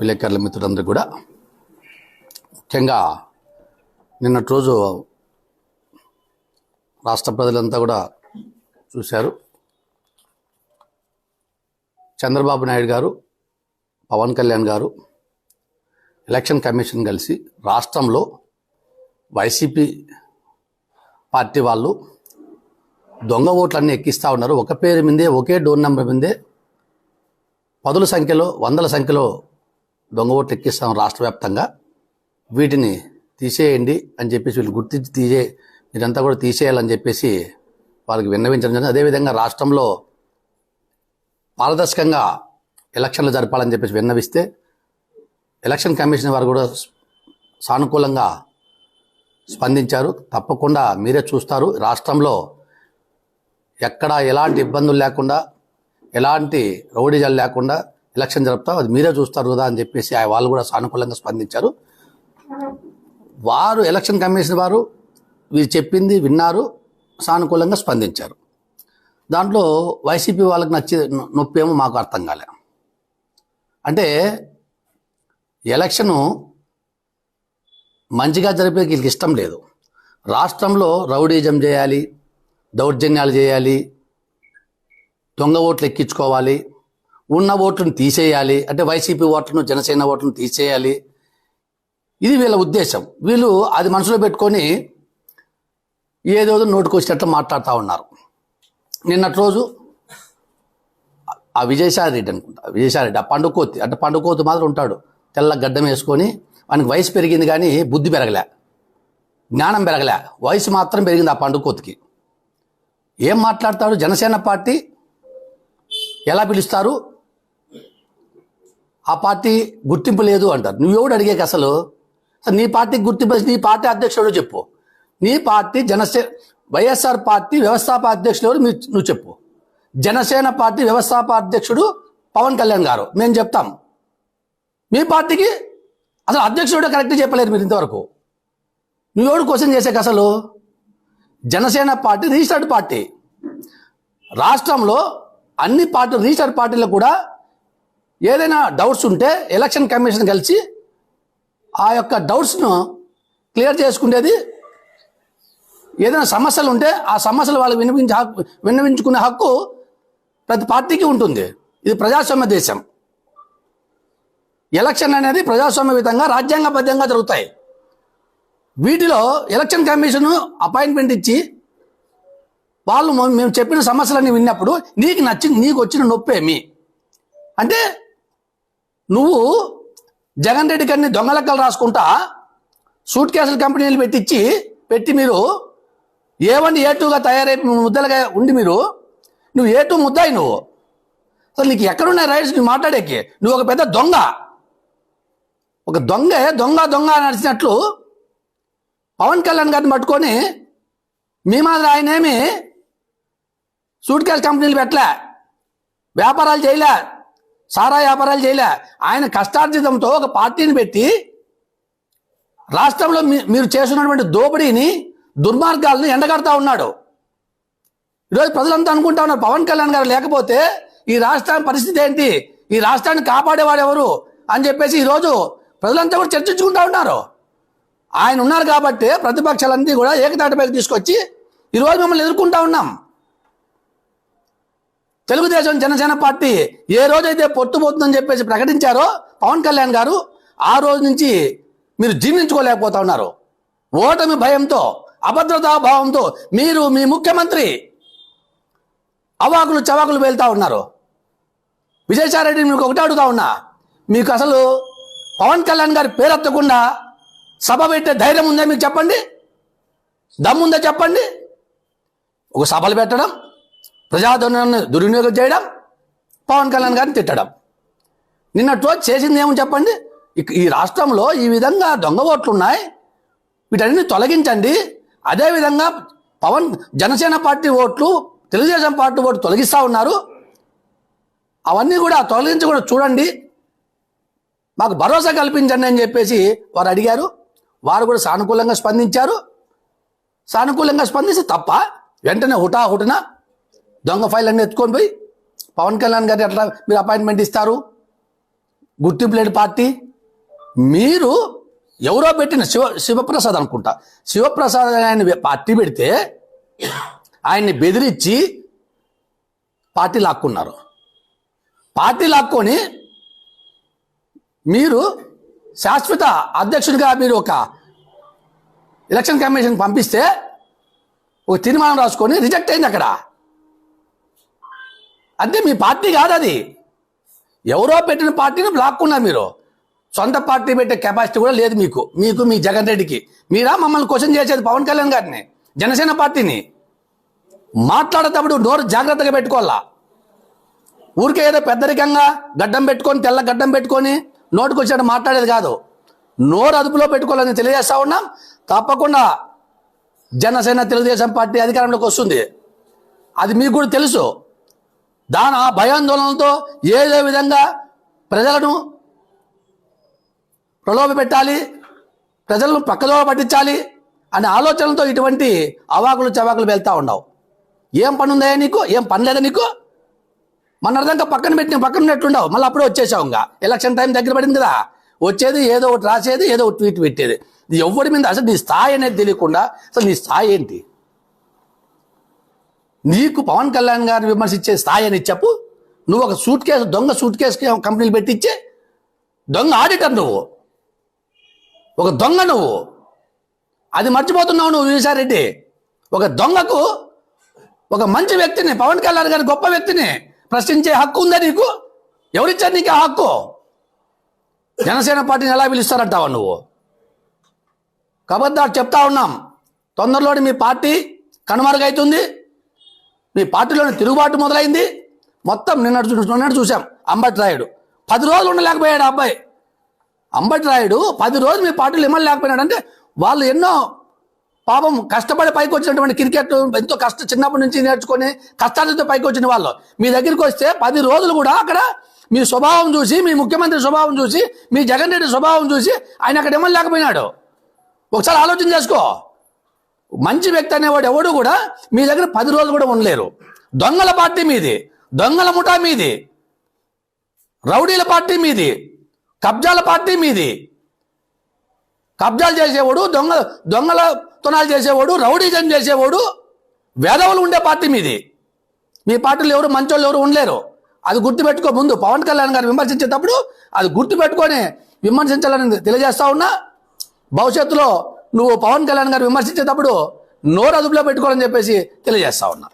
విలేకరుల మిత్రులందరూ కూడా. ముఖ్యంగా నిన్నటి రోజు రాష్ట్ర ప్రజలంతా కూడా చూశారు. చంద్రబాబు నాయుడు గారు పవన్ కళ్యాణ్ గారు ఎలక్షన్ కమిషన్ కలిసి రాష్ట్రంలో వైసీపీ పార్టీ వాళ్ళు దొంగ ఓట్లన్నీ ఎక్కిస్తూ ఉన్నారు. ఒక పేరు మీదే ఒకే డోర్ నెంబర్ మీదే పదుల సంఖ్యలో వందల సంఖ్యలో దొంగ ఓట్లు ఎక్కిస్తాం రాష్ట్ర వ్యాప్తంగా వీటిని తీసేయండి అని చెప్పేసి వీళ్ళు గుర్తించి తీసే మీరంతా కూడా తీసేయాలని చెప్పేసి వాళ్ళకి విన్నవించడం జరిగింది. అదేవిధంగా రాష్ట్రంలో పారదర్శకంగా ఎలక్షన్లు జరపాలని చెప్పేసి విన్నవిస్తే ఎలక్షన్ కమిషన్ వారు కూడా సానుకూలంగా స్పందించారు. తప్పకుండా మీరే చూస్తారు. రాష్ట్రంలో ఎక్కడ ఎలాంటి ఇబ్బందులు లేకుండా ఎలాంటి రౌడీజాలు లేకుండా ఎలక్షన్ జరుపుతాం అది మీరే చూస్తారు కదా అని చెప్పేసి ఆ వాళ్ళు కూడా సానుకూలంగా స్పందించారు. వారు ఎలక్షన్ కమిషన్ వారు వీరు చెప్పింది విన్నారు సానుకూలంగా స్పందించారు. దాంట్లో వైసీపీ వాళ్ళకి నచ్చే నొప్పి ఏమో మాకు అర్థం కాలే. అంటే ఎలక్షను మంచిగా జరిపే వీళ్ళకి ఇష్టం లేదు. రాష్ట్రంలో రౌడీజం చేయాలి దౌర్జన్యాలు చేయాలి దొంగ ఓట్లు ఎక్కించుకోవాలి ఉన్న ఓట్లను తీసేయాలి అంటే వైసీపీ ఓట్లను జనసేన ఓట్లను తీసేయాలి. ఇది వీళ్ళ ఉద్దేశం. వీళ్ళు అది మనసులో పెట్టుకొని ఏదో నోటికి వచ్చినట్లు మాట్లాడుతూ ఉన్నారు. నిన్నటి రోజు ఆ విజయసాయి రెడ్డి అనుకుంటా విజయసాయి రెడ్డి ఆ పండుకోతి అంటే పండుకోతి మాత్రం ఉంటాడు. తెల్ల గడ్డం వేసుకొని వానికి వయసు పెరిగింది కానీ బుద్ధి పెరగలే జ్ఞానం పెరగలే. వయసు మాత్రం పెరిగింది ఆ పండుకోతికి. ఏం మాట్లాడతాడు? జనసేన పార్టీ ఎలా పిలుస్తారు? ఆ పార్టీ గుర్తింపు లేదు అంటారు. నువ్వెవడు అడిగాక అసలు నీ పార్టీకి గుర్తింపు నీ పార్టీ అధ్యక్షుడు చెప్పు. నీ పార్టీ జనసే వైఎస్ఆర్ పార్టీ వ్యవస్థాపక అధ్యక్షుడు ఎవరు? నువ్వు చెప్పు. జనసేన పార్టీ వ్యవస్థాపక అధ్యక్షుడు పవన్ కళ్యాణ్ గారు. మేము చెప్తాం. మీ పార్టీకి అసలు అధ్యక్షుడు కరెక్ట్ చెప్పలేరు మీరు ఇంతవరకు. నువ్వెవడు క్వశ్చన్ చేసాక అసలు జనసేన పార్టీ రిజిస్టర్డ్ పార్టీ. రాష్ట్రంలో అన్ని పార్టీలు రిజిస్టర్ పార్టీలకు కూడా ఏదైనా డౌట్స్ ఉంటే ఎలక్షన్ కమిషన్ కలిసి ఆ యొక్క డౌట్స్ను క్లియర్ చేసుకునేది ఏదైనా సమస్యలు ఉంటే ఆ సమస్యలు వాళ్ళు వినిపించే హక్కు విన్నవించుకునే హక్కు ప్రతి పార్టీకి ఉంటుంది. ఇది ప్రజాస్వామ్య దేశం. ఎలక్షన్ అనేది ప్రజాస్వామ్య విధంగా రాజ్యాంగబద్ధంగా జరుగుతాయి. వీటిలో ఎలక్షన్ కమిషన్ అపాయింట్మెంట్ ఇచ్చి వాళ్ళు మేము చెప్పిన సమస్యలన్నీ విన్నప్పుడు నీకు నచ్చింది నీకు వచ్చిన నొప్పేమి అంటే నువ్వు జగన్ రెడ్డి గారిని దొంగ లెక్కలు రాసుకుంటా సూట్ కేసులు కంపెనీలు పెట్టించి పెట్టి మీరు ఏ వన్ ఏ టూగా తయారై ముద్దలుగా ఉండి మీరు నువ్వు ఏ టూ ముద్దాయి నువ్వు. అసలు నీకు ఎక్కడున్నాయి రైట్స్ నువ్వు మాట్లాడేకి. నువ్వు ఒక పెద్ద దొంగ. ఒక దొంగ దొంగ దొంగ అని నడిచినట్లు పవన్ కళ్యాణ్ గారిని పట్టుకొని మీ మాదిరి ఆయనేమి సూట్ కేసు కంపెనీలు పెట్టలే. వ్యాపారాలు చేయలే. సారా వ్యాపారాలు చేయలే. ఆయన కష్టార్జితంతో ఒక పార్టీని పెట్టి రాష్ట్రంలో మీ- మీరు చేస్తున్నటువంటి దోపిడీని దుర్మార్గాలను ఎండగడతా ఉన్నాడు. ఈరోజు ప్రజలంతా అనుకుంటా ఉన్నారు పవన్ కళ్యాణ్ గారు లేకపోతే ఈ రాష్ట్రం పరిస్థితి ఏంటి? ఈ రాష్ట్రాన్ని కాపాడేవాడు ఎవరు? అని చెప్పేసి ఈరోజు ప్రజలంతా కూడా చర్చించుకుంటా ఉన్నారు. ఆయన ఉన్నారు కాబట్టి ప్రతిపక్షాలన్నీ కూడా ఏకతాటిపైకి తీసుకొచ్చి ఈరోజు మిమ్మల్ని ఎదుర్కొంటా ఉన్నాం. తెలుగుదేశం జనసేన పార్టీ ఏ రోజైతే పొట్టుపోతుందని చెప్పేసి ప్రకటించారో పవన్ కళ్యాణ్ గారు ఆ రోజు నుంచి మీరు జీర్ణించుకోలేకపోతా ఉన్నారు ఓటమి భయంతో అభద్రతా భావంతో మీరు మీ ముఖ్యమంత్రి అవాకులు చవాకులు వెళ్తా ఉన్నారు. విజయసాయిరెడ్డి మీకు ఒకటే అడుగుతా ఉన్నా మీకు అసలు పవన్ కళ్యాణ్ గారి పేరెత్తకుండా సభ పెట్టే ధైర్యం ఉందా మీకు చెప్పండి? దమ్ముందా చెప్పండి? ఒక సభలు పెట్టడం ప్రజాధనాన్ని దుర్వినియోగం చేయడం పవన్ కళ్యాణ్ గారిని తిట్టడం. నిన్నటి రోజు చేసింది ఏమని చెప్పండి? ఈ రాష్ట్రంలో ఈ విధంగా దొంగ ఓట్లు ఉన్నాయి వీటన్ని తొలగించండి అదేవిధంగా పవన్ జనసేన పార్టీ ఓట్లు తెలుగుదేశం పార్టీ ఓట్లు తొలగిస్తూ ఉన్నారు. అవన్నీ కూడా తొలగించి కూడా చూడండి. మాకు భరోసా కల్పించండి అని చెప్పేసి వారు అడిగారు. వారు కూడా సానుకూలంగా స్పందించారు. సానుకూలంగా స్పందిస్తే తప్ప వెంటనే హుటాహుటన దొంగ ఫైల్ అన్నీ ఎత్తుకొని పోయి పవన్ కళ్యాణ్ గారు ఎట్లా మీరు అపాయింట్మెంట్ ఇస్తారు? గుర్తింపు లేని పార్టీ. మీరు ఎవరో పెట్టిన శివ శివప్రసాద్ అనుకుంటా. శివప్రసాద్ ఆయన పార్టీ పెడితే ఆయన్ని బెదిరించి పార్టీ లాక్కున్నారు. పార్టీ లాక్కొని మీరు శాశ్వత అధ్యక్షుడిగా మీరు ఒక ఎలక్షన్ కమిషన్ పంపిస్తే ఒక తీర్మానం రాసుకొని రిజెక్ట్ అయింది అక్కడ. అంటే మీ పార్టీ కాదు అది. ఎవరో పెట్టిన పార్టీని లాక్కున్నారు మీరు. సొంత పార్టీ పెట్టే కెపాసిటీ కూడా లేదు మీకు. మీకు మీ జగన్ రెడ్డికి. మీరా మమ్మల్ని క్వశ్చన్ చేసేది పవన్ కళ్యాణ్ గారిని జనసేన పార్టీని. మాట్లాడేటప్పుడు నోరు జాగ్రత్తగా పెట్టుకోవాలా? ఊరికే ఏదో పెద్దరికంగా గడ్డం పెట్టుకొని తెల్ల గడ్డం పెట్టుకొని నోటికి వచ్చాడు మాట్లాడేది కాదు. నోరు అదుపులో పెట్టుకోవాలని తెలియజేస్తా ఉన్నాం. తప్పకుండా జనసేన తెలుగుదేశం పార్టీ అధికారంలోకి వస్తుంది. అది మీకు కూడా తెలుసు. దాని ఆ భయాందోళనలతో ఏదో విధంగా ప్రజలను ప్రలోభ పెట్టాలి ప్రజలను పక్కలో పట్టించాలి అనే ఆలోచనలతో ఇటువంటి అవాకులు చవాకులు వెళ్తా ఉండవు ఏం పని ఉందా నీకు? ఏం పని లేదా నీకు? మన అర్థంగా పక్కన పెట్టిన పక్కన పెట్టుండవు మళ్ళీ అప్పుడే వచ్చేసావు ఇంకా. ఎలక్షన్ టైం దగ్గర పడింది కదా. వచ్చేది ఏదో ఒకటి రాసేది ఏదో ఒకటి ట్వీట్ పెట్టేది. ఎవరి మీద? అసలు నీ స్థాయి అనేది తెలియకుండా అసలు నీ స్థాయి ఏంటి? నీకు పవన్ కళ్యాణ్ గారిని విమర్శించే స్థాయి అని చెప్పు. నువ్వు ఒక సూట్ కేసు దొంగ సూట్ కేసు కంపెనీలు పెట్టించే దొంగ ఆడిటర్ నువ్వు. ఒక దొంగ నువ్వు. అది మర్చిపోతున్నావు నువ్వు విజయసాయిరెడ్డి ఒక దొంగకు ఒక మంచి వ్యక్తిని పవన్ కళ్యాణ్ గారి గొప్ప వ్యక్తిని ప్రశ్నించే హక్కు ఉందా నీకు? ఎవరిచ్చారు నీకు ఆ హక్కు? జనసేన పార్టీని ఎలా పిలుస్తారంటావా నువ్వు? కాబట్టి చెప్తా ఉన్నాం. తొందరలోనే మీ పార్టీ కనుమరుగైతుంది. మీ పార్టీలోని తిరుగుబాటు మొదలైంది. మొత్తం నిన్నటి చూ- నిన్నటి చూసాం అంబటి రాయుడు. పది రోజులు ఉండలేకపోయాడు ఆ అబ్బాయి. అంబటి రాయుడు పది రోజులు మీ పార్టీలు ఎమ్మెల్యే లేకపోయినాడు. అంటే వాళ్ళు ఎన్నో పాపం కష్టపడి పైకి వచ్చినటువంటి క్రికెట్ ఎంతో కష్ట చిన్నప్పటి నుంచి నేర్చుకొని కష్టాలతో పైకి వచ్చిన వాళ్ళు. మీ దగ్గరికి వస్తే పది రోజులు కూడా అక్కడ మీ స్వభావం చూసి మీ ముఖ్యమంత్రి స్వభావం చూసి మీ జగన్ రెడ్డి స్వభావం చూసి ఆయన అక్కడ ఇమ్మని లేకపోయినాడు. ఒకసారి ఆలోచన చేసుకో. మంచి వ్యక్తి అనేవాడు ఎవడు కూడా మీ దగ్గర పది రోజులు కూడా ఉండలేరు. దొంగల పార్టీ మీది దొంగల ముఠా మీది రౌడీల పార్టీ మీది కబ్జాల పార్టీ మీది. కబ్జాలు చేసేవాడు దొంగ దొంగల తునాలు చేసేవాడు రౌడీజం చేసేవాడు వేదవులు ఉండే పార్టీ మీది. మీ పార్టీలు ఎవరు మంచోళ్ళు ఎవరు ఉండలేరు. అది గుర్తుపెట్టుకో ముందు. పవన్ కళ్యాణ్ గారు విమర్శించేటప్పుడు అది గుర్తుపెట్టుకొని విమర్శించాలని తెలియజేస్తా ఉన్నా. భవిష్యత్తులో నువ్వు పవన్ కళ్యాణ్ గారు విమర్శించేటప్పుడు నోరు అదుపులో పెట్టుకోవాలని చెప్పేసి తెలియజేస్తా ఉన్నా.